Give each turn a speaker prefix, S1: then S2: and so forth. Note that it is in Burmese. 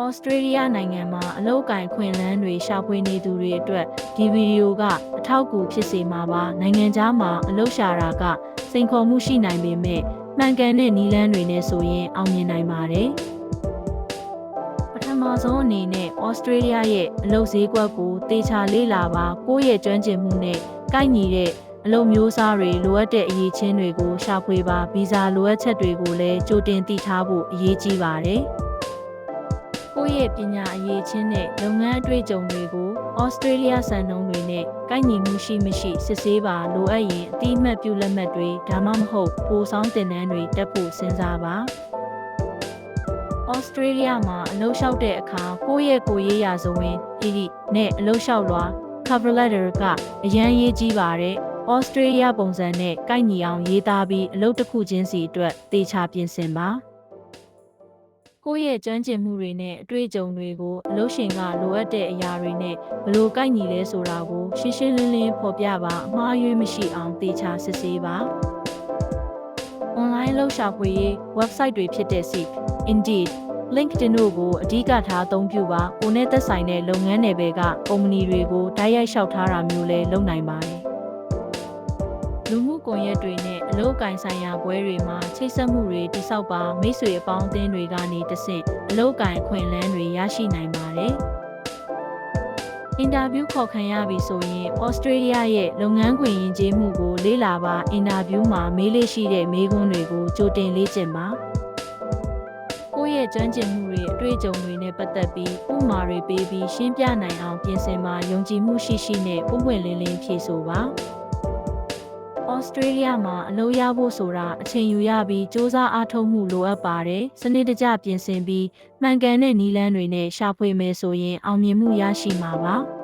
S1: ဩစတြေးလျနိုင်ငံမှာအလောက်ကိုင်ခွင့်လန်းတွေရှာဖွေနေသူတွေအတွက်ဒီဗီဒီယိုကအထောက်အကူဖြစ်စေမှာပါနိုင်ငံခြားမှာအလောက်ရှာတာကစိန်ခေါ်မှုရှိနိုင်ပေမဲ့မှန်ကန်တဲ့နည်းလမ်းတွေနဲ့ဆိုရင်အောင်မြင်နိုင်ပါတယ်ပထမဆုံးအနေနဲ့ဩစတြေးလျရဲ့အလုပ်ဈေးကွက်ကိုတေချာလေ့လာပါကိုယ့်ရဲ့ကျွမ်းကျင်မှုနဲ့ကိုက်ညီတဲ့အလုပ်မျိုးစားတွေလိုအပ်တဲ့အရေးချင်းတွေကိုရှာဖွေပါဗီဇာလိုအပ်ချက်တွေကိုလည်းကြိုတင်သိထားဖို့အရေးကြီးပါတယ်။ ကိုယ့်ရဲ့ပညာအရေးချင်းနဲ့လုပ်ငန်းအတွေ့အကြုံတွေကိုဩစတြေးလျစံနှုန်းတွေနဲ့ကိုက်ညီမှုရှိမရှိစစ်ဆေးပါလိုအပ်ရင်အတိအမှတ်ပြုလက်မှတ်တွေဒါမှမဟုတ်ပိုဆောင်တင်နန်းတွေတက်ဖို့စဉ်းစားပါ။ဩစတြေးလျမှာအလုပ်လျှောက်တဲ့အခါကိုယ့်ရဲ့ကိုယ်ရေးရာဇဝင် PD နဲ့အလုပ်လျှောက်လွှာ cover letter ကအရန်ရေးကြီးပါတယ်။ဩစတြေးလျပုံစံနဲ့ကိုက်ညီအောင်ရေးသားပြီးအလုပ်တစ်ခုချင်းစီအတွက်တေချာပြင်ဆင်ပါ။ ကိုယ့်ရဲ့ကျွမ်းကျင်မှုတွေနဲ့အတွေ့အကြုံတွေကိုအလုပ်ရှင်ကလိုအပ်တဲ့အရာတွေနဲ့ဘယ်လိုကိုက်ညီလဲဆိုတာကိုရှင်းရှင်းလင်းလင်းဖော်ပြပါအမှားအယွင်းမရှိအောင်တေချာစစ်ဆေးပါ။ online လှုပ်ရှားဖွေရေး website တွေဖြစ်တဲ့ Seek, Indeed, LinkedIn တို့ကိုအဓိကထားအသုံးပြုပါကိုနဲ့သက်ဆိုင်တဲ့လုပ်ငန်းနယ်ပယ်ကကုမ္ပဏီတွေကိုတိုက်ရိုက်လျှောက်ထားတာမျိုးလည်းလုပ်နိုင်ပါတယ် လူမှုကွန်ရက်တွေနဲ့အလုပ်အကင်ဆိုင်ရာပွဲတွေမှာချိတ်ဆက်မှုတွေတိစောက်ပါမိတ်ဆွေအပေါင်းအသင်းတွေကနေတဆင့်အလုပ်အကင်အခွင့်အလမ်းတွေရရှိနိုင်ပါတယ်အင်တာဗျူးခေါ်ခံရပြီဆိုရင်ဩစတြေးလျရဲ့လုပ်ငန်းခွင်ယဉ်ကျေးမှုကိုလေ့လာပါအင်တာဗျူးမှာမေးလေ့ရှိတဲ့မေးခွန်းတွေကိုကြိုတင်လေ့ကျင့်ပါကိုယ့်ရဲ့ကျွမ်းကျင်မှုတွေအတွေ့အကြုံတွေနဲ့ပတ်သက်ပြီးဥပမာတွေပေးပြီးရှင်းပြနိုင်အောင်ပြင်ဆင်ပါယုံကြည်မှုရှိရှိနဲ့ပုံပွင့်လင်းလင်းဖြေဆိုပါ ဩစတြေးလျမှာအလုပ်ရဖို့ဆိုတာအချိန်ယူရပြီးစ조사အားထုတ်မှုလိုအပ်ပါတယ်စနစ်တကျပြင်ဆင်ပြီးမှန်ကန်တဲ့နည်းလမ်းတွေနဲ့ရှာဖွေမယ်ဆိုရင်အောင်မြင်မှုရရှိမှာပါ